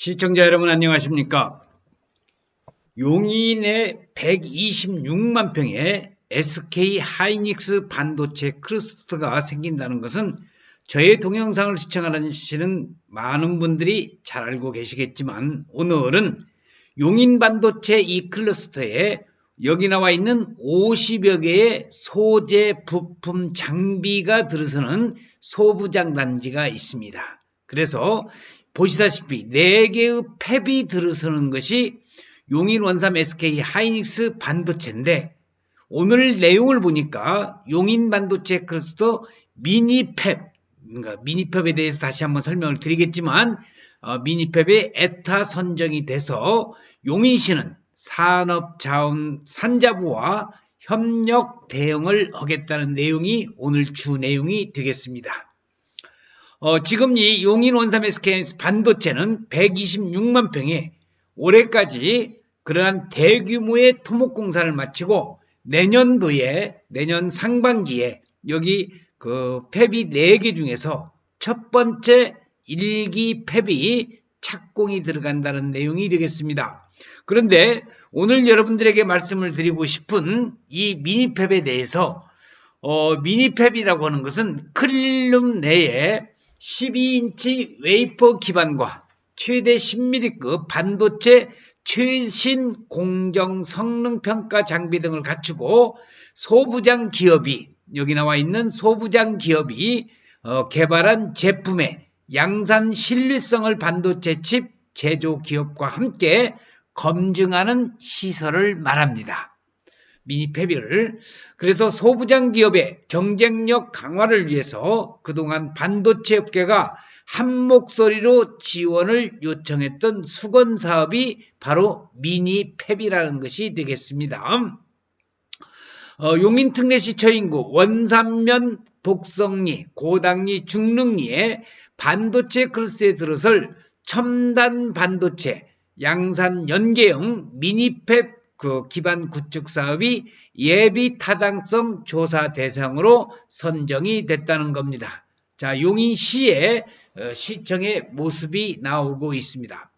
시청자 여러분 안녕하십니까? 용인의 126만 평의 SK 하이닉스 반도체 크루스트가 생긴다는 것은 저의 동영상을 시청하시는 많은 분들이 잘 알고 계시겠지만 오늘은 용인 반도체 이 클러스터에 여기 나와 있는 50여 개의 소재 부품 장비가 들어서는 소부장 단지가 있습니다. 그래서 보시다시피 4개의 팹이 들어서는 것이 용인 원삼 SK 하이닉스 반도체인데 오늘 내용을 보니까 용인 반도체 클러스터 미니 팹, 그러니까 미니 팹에 대해서 다시 한번 설명을 드리겠지만 어, 미니 팹의 에타 선정이 돼서 용인시는 산업자원 산자부와 협력 대응을 하겠다는 내용이 오늘 주 내용이 되겠습니다. 어, 지금 이 용인 원삼 SK 반도체는 126만 평에 올해까지 그러한 대규모의 토목 공사를 마치고 내년도에 내년 상반기에 여기 그 팹이 4개 중에서 첫 번째 일기 팹이 착공이 들어간다는 내용이 되겠습니다. 그런데 오늘 여러분들에게 말씀을 드리고 싶은 이 미니 팹에 대해서 어, 미니 팹이라고 하는 것은 클릴룸 내에 12인치 웨이퍼 기반과 최대 10mm급 반도체 최신 공정 성능 평가 장비 등을 갖추고 소부장 기업이 여기 나와 있는 소부장 기업이 어, 개발한 제품의 양산 신뢰성을 반도체 칩 제조 기업과 함께 검증하는 시설을 말합니다. 미니페비를 그래서 소부장 기업의 경쟁력 강화를 위해서 그동안 반도체 업계가 한 목소리로 지원을 요청했던 수건 사업이 바로 미니페비라는 것이 되겠습니다. 어, 용인 특례시 처인구 원산면 독성리 고당리 중릉리에 반도체 클러스에 들어설 첨단 반도체 양산 연계형 미니팹 그 기반 구축 사업이 예비 타당성 조사 대상으로 선정이 됐다는 겁니다. 자, 용인시의 어, 시청의 모습이 나오고 있습니다.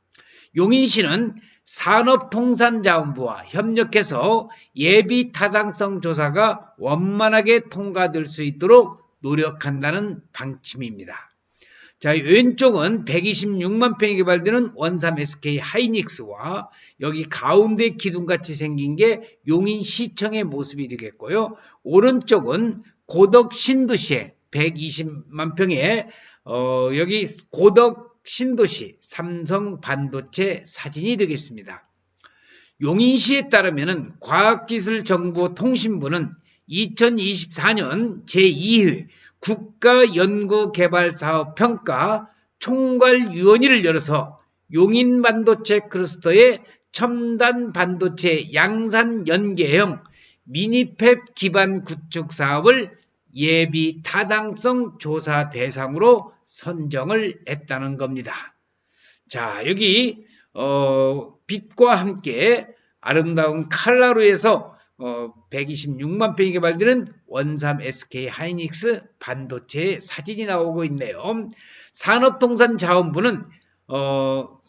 용인시는 산업통산자원부와 협력해서 예비 타당성 조사가 원만하게 통과될 수 있도록 노력한다는 방침입니다. 자, 왼쪽은 126만 평이 개발되는 원삼 SK 하이닉스와 여기 가운데 기둥같이 생긴 게 용인 시청의 모습이 되겠고요. 오른쪽은 고덕 신도시의 120만 평의 어, 여기 고덕 신도시 삼성 반도체 사진이 되겠습니다. 용인시에 따르면 과학기술정보통신부는 2024년 제2회 국가연구개발사업평가 총괄위원회를 열어서 용인 반도체 클러스터의 첨단 반도체 양산 연계형 미니팹 기반 구축 사업을 예비 타당성 조사 대상으로 선정을 했다는 겁니다. 자, 여기 어, 빛과 함께 아름다운 칼라루에서 어, 126만 평이 개발되는 원삼 SK 하이닉스 반도체 사진이 나오고 있네요. 산업통상자원부는 어,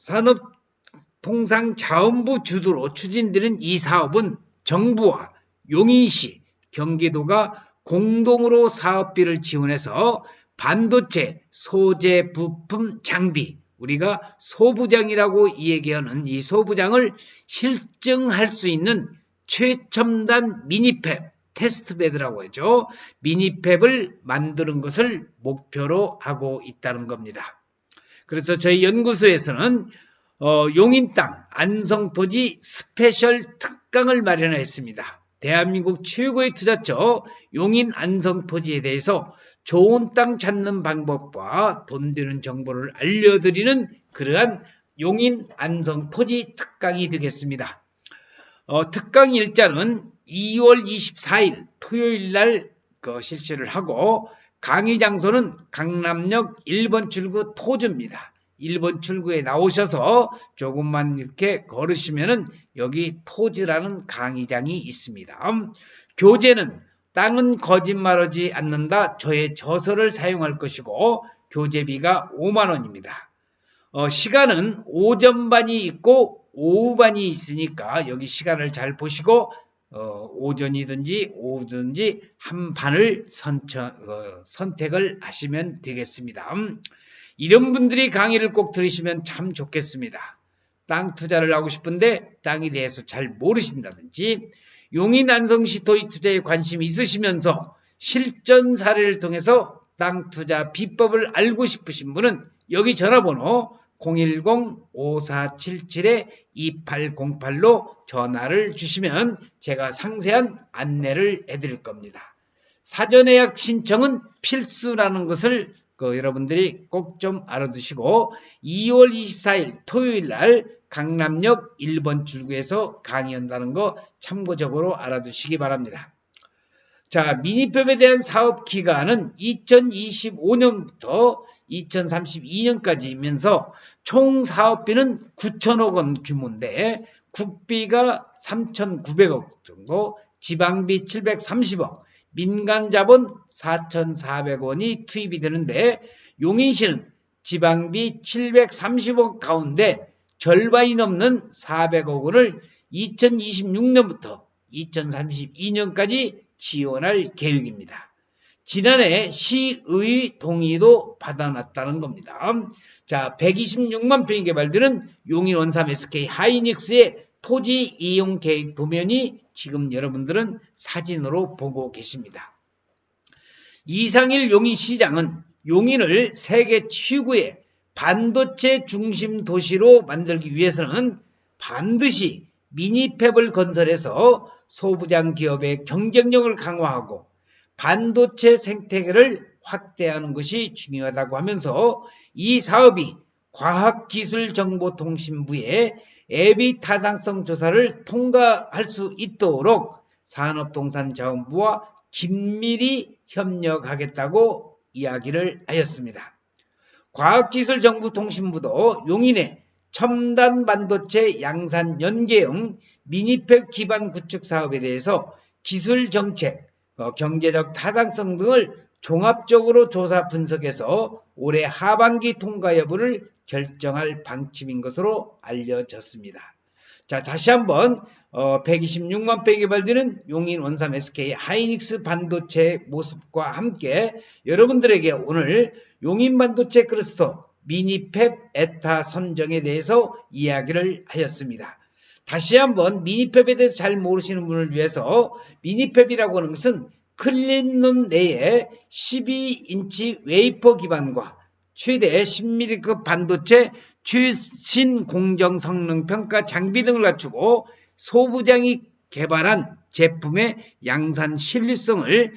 산업통상자원부 주도로 추진되는 이 사업은 정부와 용인시, 경기도가 공동으로 사업비를 지원해서 반도체 소재 부품 장비 우리가 소부장이라고 얘기하는 이 소부장을 실증할 수 있는 최첨단 미니팹 테스트베드라고 하죠. 미니팹을 만드는 것을 목표로 하고 있다는 겁니다. 그래서 저희 연구소에서는 어, 용인 땅 안성토지 스페셜 특강을 마련했습니다. 대한민국 최고의 투자처 용인 안성 토지에 대해서 좋은 땅 찾는 방법과 돈 되는 정보를 알려드리는 그러한 용인 안성 토지 특강이 되겠습니다. 어, 특강 일자는 2월 24일 토요일 날 그 실시를 하고 강의 장소는 강남역 1번 출구 토주입니다. 1번 출구에 나오셔서 조금만 이렇게 걸으시면은 여기 토지라는 강의장이 있습니다. 교재는 땅은 거짓말하지 않는다. 저의 저서를 사용할 것이고 교재비가 5만 원입니다. 어, 시간은 오전 반이 있고 오후반이 있으니까 여기 시간을 잘 보시고 어, 오전이든지 오후든지 한 반을 선처, 어, 선택을 하시면 되겠습니다. 음, 이런 분들이 강의를 꼭 들으시면 참 좋겠습니다. 땅 투자를 하고 싶은데 땅에 대해서 잘 모르신다든지 용인 안성시 도입 투자에 관심이 있으시면서 실전 사례를 통해서 땅 투자 비법을 알고 싶으신 분은 여기 전화번호 010-5477-2808로 전화를 주시면 제가 상세한 안내를 해드릴 겁니다. 사전 예약 신청은 필수라는 것을 그 여러분들이 꼭 좀 알아두시고 2월 24일 토요일 날 강남역 1번 출구에서 강의한다는 거 참고적으로 알아두시기 바랍니다. 자, 미니팹에 대한 사업 기간은 2025년부터 2032년까지이면서 총 사업비는 9천억 원 규모인데 국비가 3,900억 정도, 지방비 730억, 민간 자본 4,400원이 투입이 되는데 용인시는 지방비 730억 가운데 절반이 넘는 400억 원을 2026년부터 2032년까지 지원할 계획입니다. 지난해 시의 동의도 받아놨다는 겁니다. 자, 126만 평이 개발되는 용인 원삼 SK 하이닉스의 토지 이용 계획 도면이 지금 여러분들은 사진으로 보고 계십니다. 이상일 용인 시장은 용인을 세계 최고의 반도체 중심 도시로 만들기 위해서는 반드시 미니팹을 건설해서 소부장 기업의 경쟁력을 강화하고 반도체 생태계를 확대하는 것이 중요하다고 하면서 이 사업이 과학기술정보통신부의 애비 타당성 조사를 통과할 수 있도록 산업동산자원부와 긴밀히 협력하겠다고 이야기를 하였습니다. 과학기술정보통신부도 용인에 첨단 반도체 양산 연계형 미니팹 기반 구축 사업에 대해서 기술 정책, 어, 경제적 타당성 등을 종합적으로 조사 분석해서 올해 하반기 통과 여부를 결정할 방침인 것으로 알려졌습니다. 자, 다시 한번 어, 126만 평 개발되는 용인 원삼 SK 하이닉스 반도체 모습과 함께 여러분들에게 오늘 용인 반도체 클러스터 미니팹 에타 선정에 대해서 이야기를 하였습니다. 다시 한번 미니팹에 대해서 잘 모르시는 분을 위해서 미니팹이라고 하는 것은 클린룸 내에 12인치 웨이퍼 기반과 최대 10mm급 반도체 최신 공정 성능 평가 장비 등을 갖추고 소부장이 개발한 제품의 양산 신뢰성을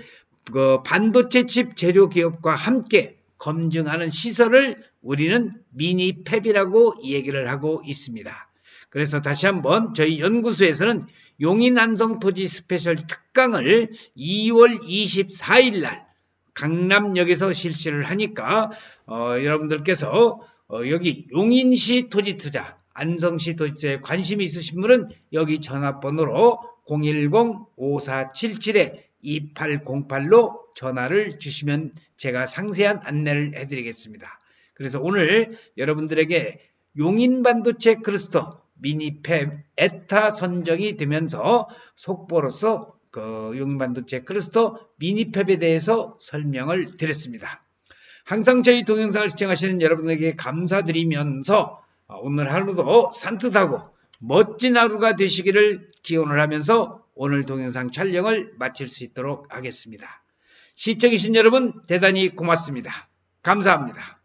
그 반도체 칩 재료 기업과 함께 검증하는 시설을 우리는 미니팹이라고 얘기를 하고 있습니다. 그래서 다시 한번 저희 연구소에서는 용인 안성 토지 스페셜 특강을 2월 24일 날 강남역에서 실시를 하니까 어, 여러분들께서 어, 여기 용인시 토지 투자, 안성시 토지 투자에 관심이 있으신 분은 여기 전화번호로 010-5477-2808로 전화를 주시면 제가 상세한 안내를 해드리겠습니다. 그래서 오늘 여러분들에게 용인 반도체 클러스터 미니팹 에타 선정이 되면서 속보로서 그 용인 반도체 클러스터 미니팹에 대해서 설명을 드렸습니다. 항상 저희 동영상을 시청하시는 여러분에게 감사드리면서 오늘 하루도 산뜻하고 멋진 하루가 되시기를 기원을 하면서 오늘 동영상 촬영을 마칠 수 있도록 하겠습니다. 시청해주신 여러분 대단히 고맙습니다. 감사합니다.